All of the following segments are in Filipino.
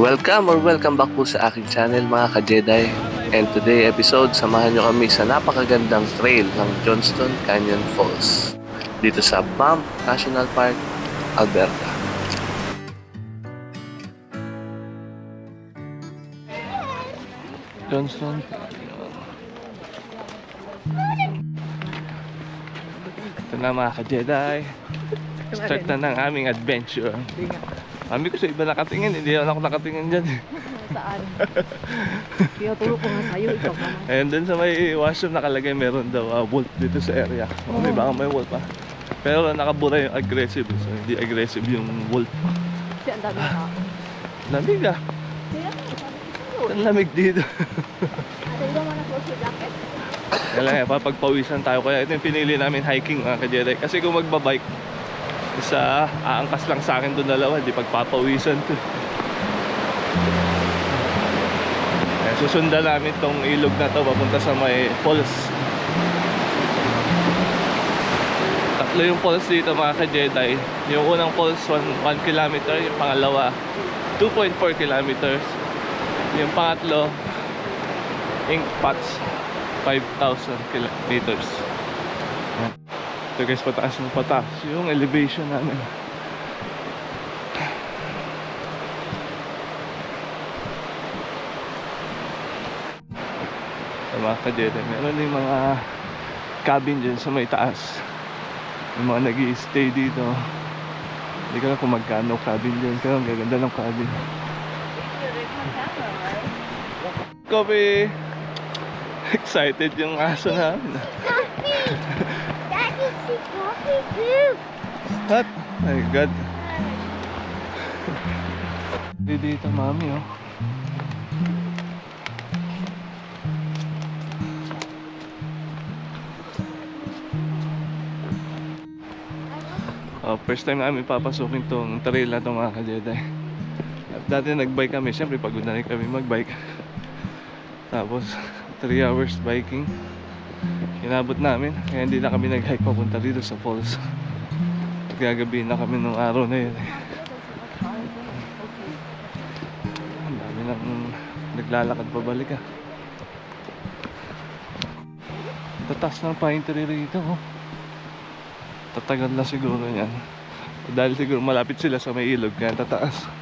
Welcome or welcome back po sa aking channel mga ka-Jedi. And today episode, samahan nyo kami sa napakagandang trail ng Johnston Canyon Falls dito sa Banff National Park, Alberta. Johnston Ito na mga ka-Jedi. Start na ng aming adventure. Kami ko sa iba nakatingin, hindi ako nakatingin dyan. Saan? Tinuturo ko nga sa'yo, ikaw naman. Ayun, dun sa may washroom nakalagay meron daw uh, wolf dito sa area. Oh. May baka may wolf pa. Pero nakabura yung aggressive, so hindi aggressive yung wolf. Kasi ang dami na. Lamig ah. Sabi. Ang lamig dito. Kailangan papagpawisan tayo. Kaya ito yung pinili namin hiking mga ka Kasi kung magbabike, isa aangkas lang sa akin doon dalawa, di pagpapawisan to. Kaya susundan namin tong ilog na to papunta sa may falls. Tatlo yung falls dito mga ka-Jedi. Yung unang falls 1 kilometer, yung pangalawa 2.4 kilometers. Yung pangatlo Ink Pots 5,000 kilometers. Ito guys, pataas ng pataas yung elevation namin. Sa mga kadete, meron yung mga cabin dyan sa may taas. Yung mga nag stay dito. Hindi ko alam kung magkano cabin dyan. Pero ang gaganda ng cabin. Coffee! Excited yung aso namin. What? My God. Dito, mami, oh. Oh, first time namin papasukin tong trail na to mga ka-Jedi. At dati nagbike kami, syempre pagod na rin kami magbike. Tapos, 3 hours biking. Inabot namin, kaya hindi na kami nag-hike papunta dito sa falls. Gagabi na kami nung araw na yun. Ang dami nang naglalakad pabalik ah. Tatas ng pine tree rito oh. Tatagal na siguro yan. Dahil siguro malapit sila sa may ilog kaya tataas.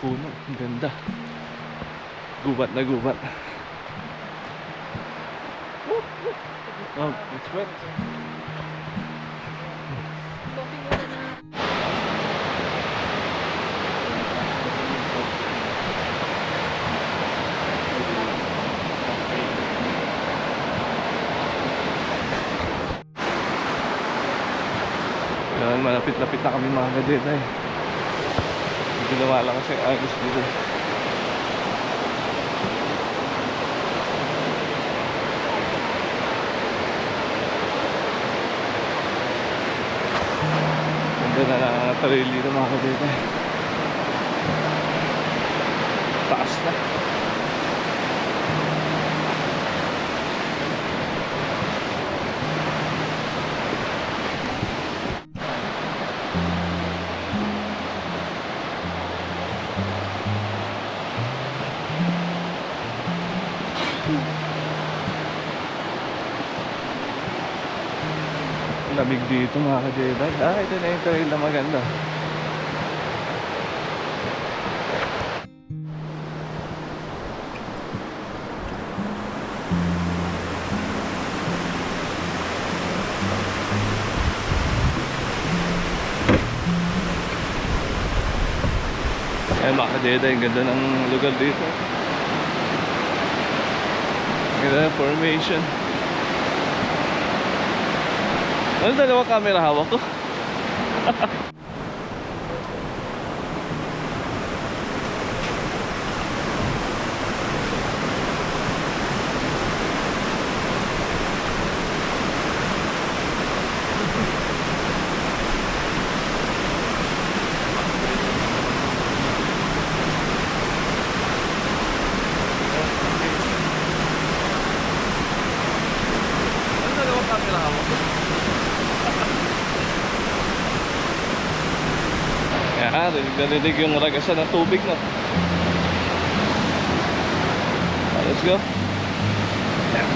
Puno. Ang ganda. Gubat na gubat. Oh, it's wet. Yan, malapit-lapit na kami mga kadeta eh. Ginawa lang kasi agos dito. Ganda na lang ang trail dito mga kadeta eh. Taas na. Lamig dito mga ka-Jedi. Ah, ito na yung trail na maganda. Ay mga ka-Jedi, ang ganda ng lugar dito. Ganda ng formation. Ano dalawa camera hawak ko? Ano dalawa camera hawak ko? Yan, rinig yung ragasan ng tubig, no? Let's go. Yan.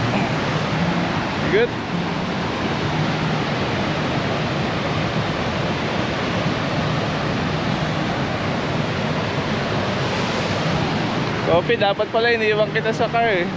Good. Kopi, dapat pala iniwan kita sa car eh.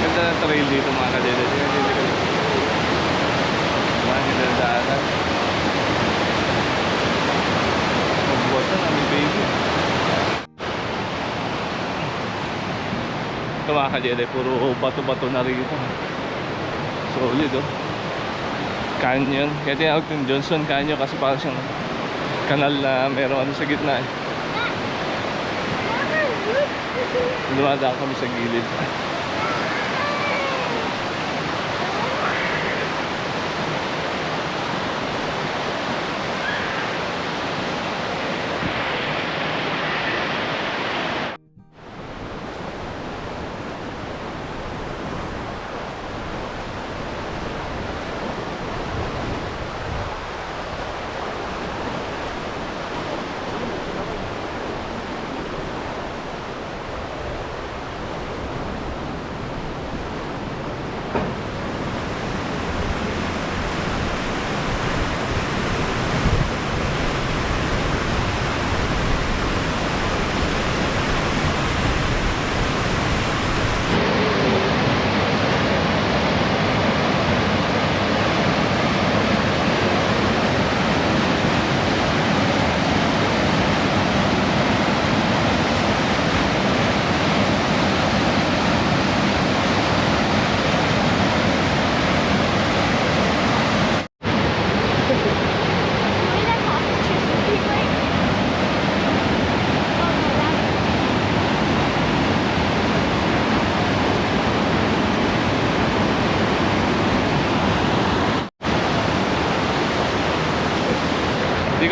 Ganda ng trail dito mga kadede. Tingnan dito kayo. Mga hinadaanan. Magbuhat na namin baby. Ito mga kadede, puro bato-bato na rito. Solid oh. Canyon. Kaya tinawag yung Johnson Canyon kasi parang siyang kanal na meron ano sa gitna eh. Dumadaan kami sa gilid.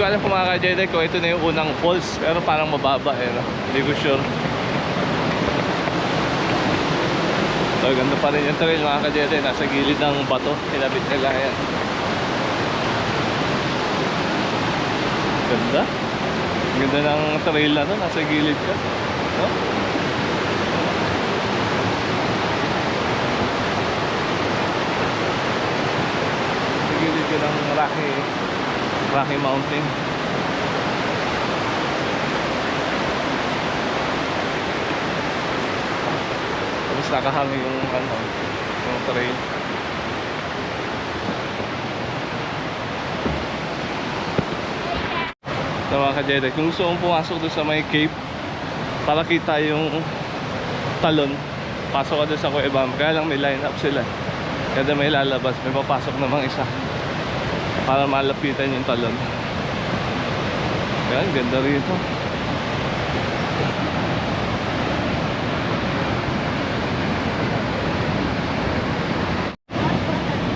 alam kung mga ka-Jedi kung ito na yung unang falls pero parang mababa eh no? Hindi ko sure. So ganda pa rin yung trail mga ka-Jedi. Nasa gilid ng bato Kinabit nila yan Ganda. Ganda ng trail na to Nasa gilid ka no? Sa gilid ka ng Rocky Rocky Mountain. Tapos nakahangin yung ano, yung trail. So mga ka-Jedi, kung gusto mong pumasok doon sa may cave para kita yung talon, pasok ka doon sa Kuya Bam. Kaya lang may line up sila. Kada may lalabas, may papasok namang isa para malapitan yung talon. Yan, ganda rito.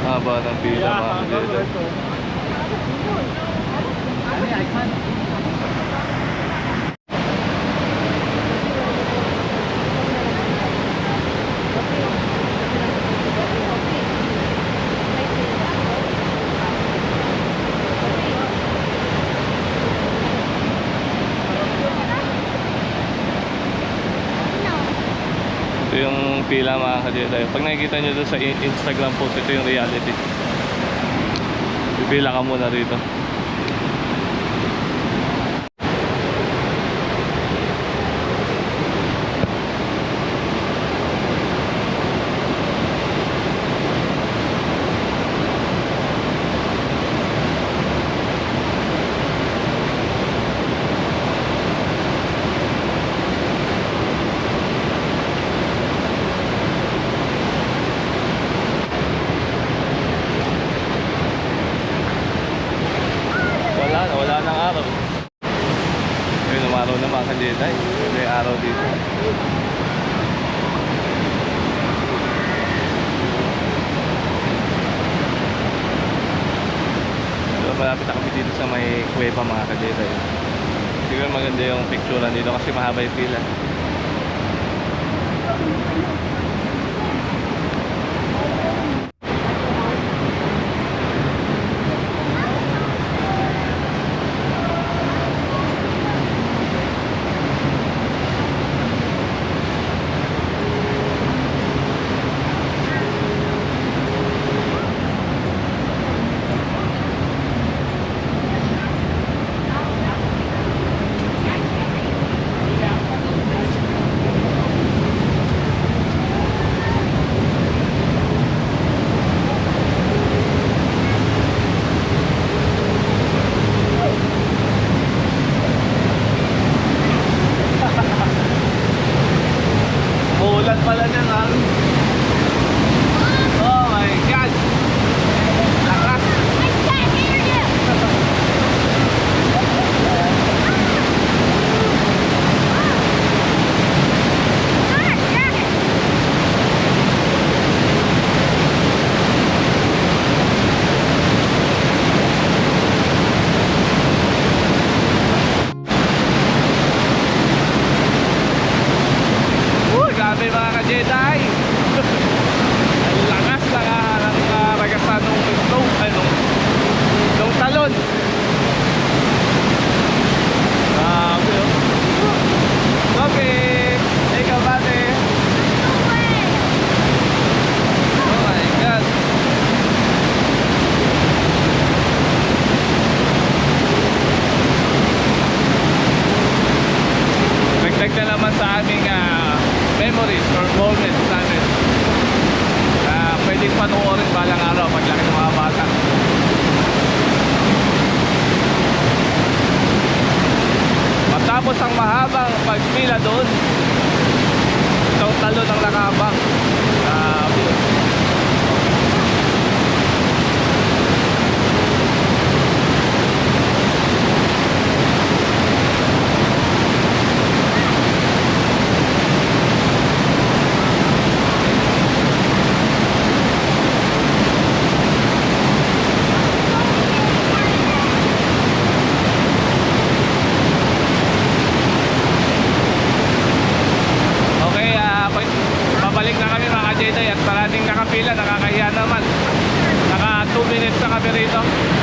Haba ng pila mga kadede. Ito yung pila mga kadede. Pag nakikita nyo doon sa Instagram post, ito yung reality. Pipila ka muna rito. Wala na, wala nang araw. Madaling araw na mga ka-Jedi. May araw dito. So, malapit na kami dito sa may kuweba mga ka-Jedi. Siguro maganda yung picture dito kasi mahaba yung pila.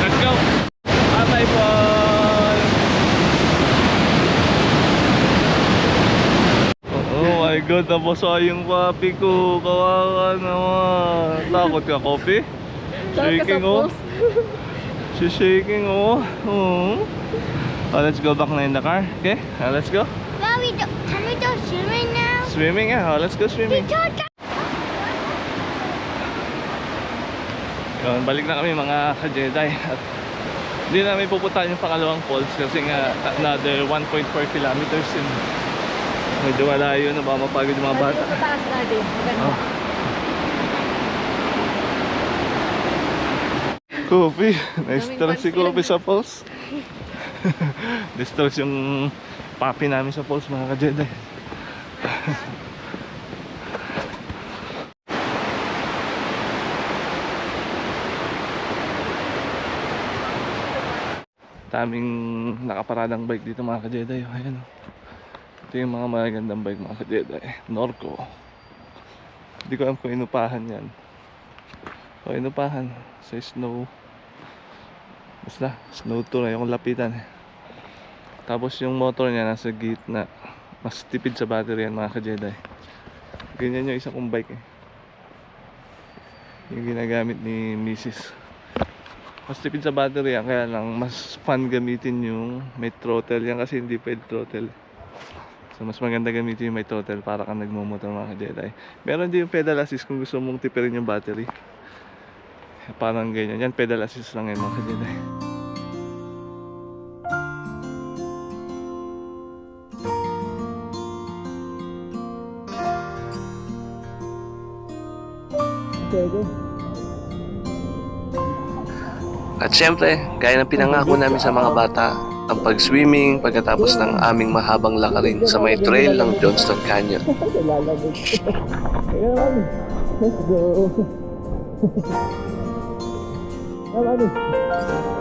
Let's go! Bye po! Oh my god, nabasa yung papi ko. Kawawa naman. Takot ka, Kopi? Shaking oh. She's shaking oh. Oh. Oh, let's go back na in the car. Okay, uh, let's go. Well, we do, can we go swimming now? Swimming yeah. Oh, let's go swimming. We don't. Yun, balik na kami mga ka-Jedi at hindi namin pupuntahan yung pangalawang falls kasi nga another 1.4 kilometers in medyo malayo na baka mapagod yung mga bata. Taas natin. Oh. Coffee, na-stress si. Coffee sa falls. Na-stress yung papi namin sa falls mga ka-Jedi. daming nakaparadang bike dito mga ka-Jedi. Ayan. oh. Ito yung mga magagandang bike mga ka-Jedi. Norco. Hindi ko alam kung inupahan yan. O inupahan sa snow. Basta, snow tour na yung lapitan. Tapos yung motor niya nasa gitna. Mas tipid sa battery yan mga ka-Jedi. Ganyan yung isa kong bike eh. Yung ginagamit ni Mrs. Mas tipid sa battery yan, kaya lang mas fun gamitin yung may throttle yan kasi hindi pwede throttle. So mas maganda gamitin yung may throttle para kang nagmumotor mga ka-Jedi. Meron din yung pedal assist kung gusto mong tipirin yung battery. Parang ganyan. Yan pedal assist lang yan mga ka-Jedi. At syempre, gaya ng pinangako namin sa mga bata, ang pag-swimming pagkatapos ng aming mahabang lakarin sa may trail ng Johnston Canyon. Let's go.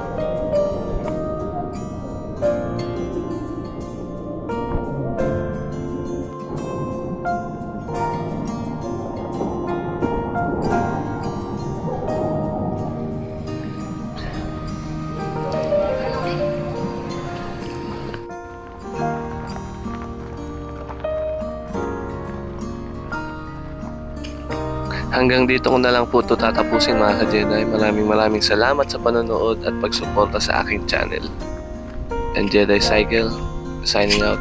Hanggang dito ko na lang po ito tatapusin mga ka-Jedi. Maraming maraming salamat sa panonood at pagsuporta sa aking channel. And Jedi Cycle, signing out.